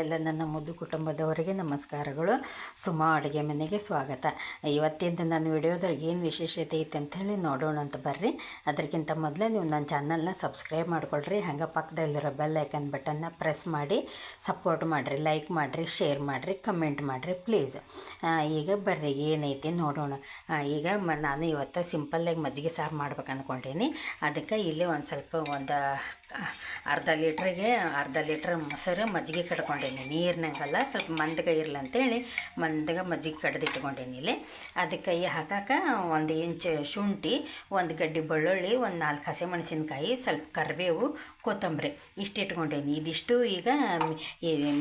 ಎಲ್ಲ ನನ್ನ ಮುದ್ದು ಕುಟುಂಬದವರಿಗೆ ನಮಸ್ಕಾರಗಳು. ಸುಮಾ ಅಡುಗೆ ಮನೆಗೆ ಸ್ವಾಗತ. ಇವತ್ತಿಂದ ನನ್ನ ವಿಡಿಯೋದಲ್ಲಿ ಏನು ವಿಶೇಷತೆ ಐತೆ ಅಂಥೇಳಿ ನೋಡೋಣ ಅಂತ ಬರ್ರಿ. ಅದಕ್ಕಿಂತ ಮೊದಲೇ ನೀವು ನನ್ನ ಚಾನಲ್ನ ಸಬ್ಸ್ಕ್ರೈಬ್ ಮಾಡ್ಕೊಳ್ರಿ. ಹಂಗೆ ಪಕ್ಕದಲ್ಲಿರೋ ಬೆಲ್ ಐಕನ್ ಬಟನ್ನ ಪ್ರೆಸ್ ಮಾಡಿ, ಸಪೋರ್ಟ್ ಮಾಡಿರಿ, ಲೈಕ್ ಮಾಡಿರಿ, ಶೇರ್ ಮಾಡಿರಿ, ಕಮೆಂಟ್ ಮಾಡಿರಿ ಪ್ಲೀಸ್. ಈಗ ಬರ್ರಿ, ಏನೈತಿ ನೋಡೋಣ. ಈಗ ಮ, ನಾನು ಇವತ್ತು ಸಿಂಪಲ್ಲಾಗಿ ಮಜ್ಜಿಗೆ ಸಾರು ಮಾಡ್ಬೇಕು ಅಂದ್ಕೊಂಡೀನಿ ಅದಕ್ಕೆ ಇಲ್ಲಿ ಒಂದು ಸ್ವಲ್ಪ ಒಂದು, ಅರ್ಧ ಲೀಟ್ರಿಗೆ, ಅರ್ಧ ಲೀಟ್ರ್ ಮೊಸರು, ಮಜ್ಜಿಗೆ ಕಡ್ಕೊಂಡೀನಿ. ನೀರಿನಂಗಲ್ಲ, ಸ್ವಲ್ಪ ಮಂದಗ ಇರಲಿ ಅಂತೇಳಿ ಮಂದಗ ಮಜ್ಜಿಗೆ ಕಡ್ದಿಟ್ಕೊಂಡೇನಿ ಇಲ್ಲಿ. ಅದಕ್ಕೆ ಕೈ ಹಾಕಕ್ಕೆ ಒಂದು ಇಂಚು ಶುಂಠಿ, ಒಂದು ಗಡ್ಡಿ ಬೆಳ್ಳುಳ್ಳಿ, ಒಂದು ನಾಲ್ಕು ಹಸಿಮೆಣಸಿನ್ಕಾಯಿ ಸ್ವಲ್ಪ ಕರಿಬೇವು ಕೊತ್ತಂಬರಿ ಇಷ್ಟು ಇಟ್ಕೊಂಡೇನಿ. ಇದಿಷ್ಟು ಈಗ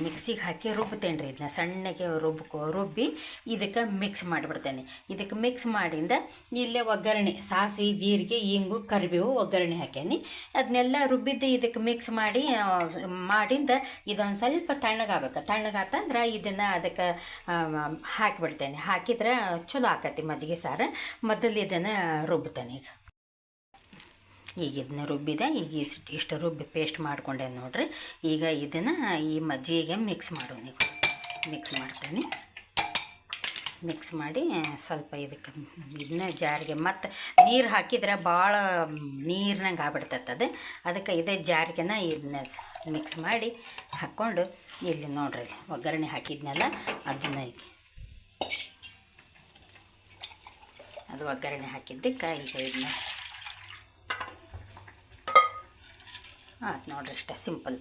ಮಿಕ್ಸಿಗೆ ಹಾಕಿ ರುಬ್ತೇನೆ ರೀ ಇದನ್ನ ಸಣ್ಣಗೆ ರುಬ್ಕೊ, ರುಬ್ಬಿ ಇದಕ್ಕೆ ಮಿಕ್ಸ್ ಮಾಡಿಬಿಡ್ತೇನೆ. ಇದಕ್ಕೆ ಮಿಕ್ಸ್ ಮಾಡಿಂದ ಇಲ್ಲೇ ಒಗ್ಗರಣೆ, ಸಾಸಿವೆ, ಜೀರಿಗೆ, ಇಂಗು, ಕರಿಬೇವು ಒಗ್ಗರಣೆ ಹಾಕೇನಿ ಅದನ್ನೆಲ್ಲ ರುಬ್ಬಿದ್ದು ಇದಕ್ಕೆ ಮಿಕ್ಸ್ ಮಾಡಿ ಮಾಡಿಂದ ಇದೊಂದು ಸ್ವಲ್ಪ ತಣ್ಣಗಾಗಬೇಕು. ತಣ್ಣಗಾತಂದ್ರೆ ಇದನ್ನು ಅದಕ್ಕೆ ಹಾಕಿಬಿಡ್ತೇನೆ. ಹಾಕಿದ್ರೆ ಚಲೋ ಆಕತಿ ಮಜ್ಜಿಗೆ ಸಾರು. ಮೊದಲು ಇದನ್ನು ರುಬ್ತೇನೆ ಈಗ. ಈಗ ಇದನ್ನ ರುಬ್ಬಿದೆ. ಈಗ ಇಷ್ಟು ಇಷ್ಟು ರುಬ್ಬಿ ಪೇಸ್ಟ್ ಮಾಡ್ಕೊಂಡೆ ನೋಡಿರಿ. ಈಗ ಇದನ್ನು ಈ ಮಜ್ಜಿಗೆ ಮಿಕ್ಸ್ ಮಾಡೋಣ ಈಗ. ಮಿಕ್ಸ್ ಮಾಡ್ತೀನಿ. ಮಿಕ್ಸ್ ಮಾಡಿ ಸ್ವಲ್ಪ ಇದಕ್ಕೆ, ಇದನ್ನ ಜಾರಿಗೆ ಮತ್ತು ನೀರು ಹಾಕಿದ್ರೆ ಭಾಳ ನೀರಿನಂಗೆ ಆಗ್ಬಿಡ್ತೈತೆ ಅದು. ಅದಕ್ಕೆ ಇದೇ ಜಾರಿಗೆನ ಇದನ್ನ ಮಿಕ್ಸ್ ಮಾಡಿ ಹಾಕ್ಕೊಂಡು ಇಲ್ಲಿ ನೋಡ್ರಿ, ಒಗ್ಗರಣೆ ಹಾಕಿದ್ನಲ್ಲ, ಅದನ್ನು ಅದು ಒಗ್ಗರಣೆ ಹಾಕಿದ್ದಕ್ಕೆ ಈಗ ಇದನ್ನ ಆಯ್ತು ನೋಡ್ರಿ ಇಷ್ಟೇ ಸಿಂಪಲ್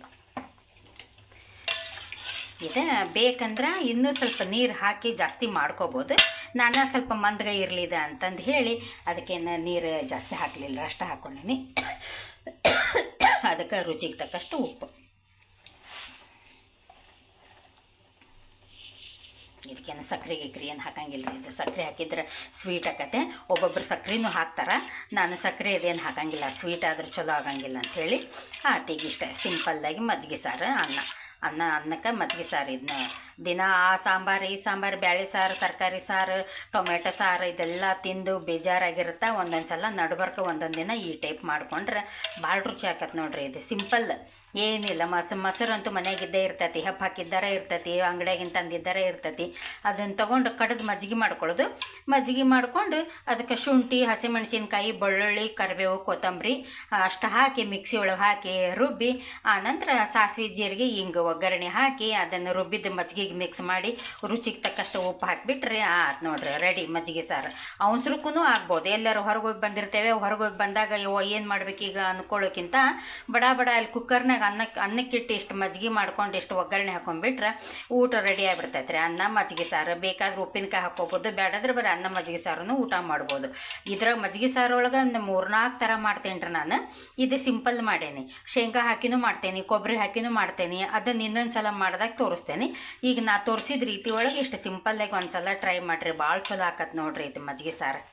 ಇದೆ ಬೇಕಂದ್ರೆ ಇನ್ನೂ ಸ್ವಲ್ಪ ನೀರು ಹಾಕಿ ಜಾಸ್ತಿ ಮಾಡ್ಕೋಬೋದು. ನಾನು ಸ್ವಲ್ಪ ಮಂದಗ ಇರಲಿದೆ ಅಂತಂದು ಹೇಳಿ ಅದಕ್ಕೆ ನೀರು ಜಾಸ್ತಿ ಹಾಕಲಿಲ್ಲ ಅಷ್ಟು ಹಾಕ್ಕೊಂಡೀನಿ ಅದಕ್ಕೆ ರುಚಿಗೆ ತಕ್ಕಷ್ಟು ಉಪ್ಪು. ಇದಕ್ಕೇನು ಸಕ್ಕರೆಗೆ ಗಿಕ್ರಿ ಏನು ಹಾಕಂಗಿಲ್ಲ ರೀ ಇದು. ಸಕ್ಕರೆ ಹಾಕಿದ್ರೆ ಸ್ವೀಟ್ ಆಕತೆ ಒಬ್ಬೊಬ್ರು ಸಕ್ಕರೆನೂ ಹಾಕ್ತಾರೆ. ನಾನು ಸಕ್ಕರೆ ಇದೇನು ಹಾಕಂಗಿಲ್ಲ ಸ್ವೀಟ್ ಆದ್ರೆ ಚಲೋ ಆಗಂಗಿಲ್ಲ ಅಂಥೇಳಿ ಆ ಈಗ ಇಷ್ಟ ಮಜ್ಜಿಗೆ ಸಾರು, ಅನ್ನ. ಅನ್ನ, ಅನ್ನಕ್ಕೆ ಮಜ್ಜಿಗೆ ಸಾರು ಇದನ್ನ ದಿನ ಆ ಸಾಂಬಾರು, ಈ ಸಾಂಬಾರು, ಬ್ಯಾಳೆ ಸಾರು, ತರಕಾರಿ ಸಾರು ಟೊಮೆಟೊ ಸಾರು ಇದೆಲ್ಲ ತಿಂದು ಬೇಜಾರಾಗಿರುತ್ತೆ. ಒಂದೊಂದು ಸಲ ನಡ್ಬರ್ಕ ಒಂದೊಂದು ದಿನ ಈ ಟೈಪ್ ಮಾಡ್ಕೊಂಡ್ರೆ ಭಾಳ ರುಚಿ ಆಕತ್ತೆ ನೋಡ್ರಿ ಇದು. ಸಿಂಪಲ್ ಏನಿಲ್ಲ, ಮಸ ಮೊಸರು ಅಂತೂ ಮನೆಯಾಗಿದ್ದೇ ಇರ್ತೈತಿ. ಹೆಪ್ಪು ಹಾಕಿದ್ದಾರ ಇರ್ತೈತಿ ಅಂಗಡಿಯಾಗಿನ ತಂದಿದ್ದಾರ ಇರ್ತೈತಿ. ಅದನ್ನು ತೊಗೊಂಡು ಕಡ್ದು ಮಜ್ಜಿಗೆ ಮಾಡ್ಕೊಳ್ಳೋದು ಮಜ್ಜಿಗೆ ಮಾಡ್ಕೊಂಡು ಅದಕ್ಕೆ ಶುಂಠಿ, ಹಸಿಮೆಣಸಿನ್ಕಾಯಿ, ಬೆಳ್ಳುಳ್ಳಿ, ಕರಿಬೇವು, ಕೊತ್ತಂಬರಿ, ಅಷ್ಟು ಹಾಕಿ ಮಿಕ್ಸಿ ಒಳಗೆ ಹಾಕಿ ರುಬ್ಬಿ, ಆನಂತರ ಸಾಸಿವೆ ಜೀರಿಗೆ ಹಿಂಗೆ ಒಗ್ಗರಣೆ ಹಾಕಿ ಅದನ್ನು ರುಬ್ಬಿದ ಮಜ್ಜಿಗೆಗೆ ಮಿಕ್ಸ್ ಮಾಡಿ, ರುಚಿಗೆ ತಕ್ಕಷ್ಟು ಉಪ್ಪು ಹಾಕಿಬಿಟ್ರೆ ಆತು ನೋಡ್ರಿ ರೆಡಿ ಮಜ್ಜಿಗೆ ಸಾರು. ಅವಸರಕ್ಕೂ ಆಗ್ಬೋದು. ಎಲ್ಲರೂ ಹೋಗಿ ಬಂದಿರ್ತೇವೆ. ಹೊರಗೆ ಹೋಗಿ ಬಂದಾಗ ಏನು ಮಾಡ್ಬೇಕೀಗ ಅಂದ್ಕೊಳ್ಳೋಕ್ಕಿಂತ ಬಡ ಬಡ ಅಲ್ಲಿ ಕುಕ್ಕರ್ನಾಗ ಅನ್ನಕ್ಕೆ ಅನ್ನಕ್ಕಿಟ್ಟು ಇಷ್ಟು ಮಜ್ಜಿಗೆ ಮಾಡ್ಕೊಂಡು ಇಷ್ಟು ಒಗ್ಗರಣೆ ಹಾಕೊಂಡ್ಬಿಟ್ರೆ ಊಟ ರೆಡಿ ಆಗಿಬಿಡ್ತೈತೆ ರೀ ಅನ್ನ, ಮಜ್ಜಿಗೆ ಸಾರು. ಬೇಕಾದ್ರೆ ಉಪ್ಪಿನಕಾಯಿ ಹಾಕೋಬೋದು ಬೇಡಾದ್ರೆ ಬರೀ ಅನ್ನ, ಮಜ್ಜಿಗೆ ಸಾರನ್ನು ಊಟ ಮಾಡ್ಬೋದು. ಇದ್ರಾಗ ಮಜ್ಜಿಗೆ ಸಾರು ಒಳಗೆ ಒಂದು ಮೂರ್ನಾಲ್ಕು ಥರ ಮಾಡ್ತೇನೆ ರೀ ನಾನು. ಇದು ಸಿಂಪಲ್ ಮಾಡೇನಿ. ಶೇಂಗಾ ಹಾಕಿನೂ ಮಾಡ್ತೇನೆ ಕೊಬ್ಬರಿ ಹಾಕಿನೂ ಮಾಡ್ತೇನೆ. ಅದನ್ನು ಇನ್ನೊಂದು ಸಲ ಮಾಡಿದಾಗ ತೋರಿಸ್ತೇನೆ. ಈಗ ನಾ ತೋರಿಸಿದ ರೀತಿ ಒಳಗೆ ಇಷ್ಟು ಸಿಂಪಲ್ಲಾಗಿ ಒಂದು ಸಲ ಟ್ರೈ ಮಾಡಿರಿ. ಭಾಳ ಚಲೋ ಆಕತ್ ನೋಡ್ರಿ ಇದು ಮಜ್ಜಿಗೆ ಸಾರು.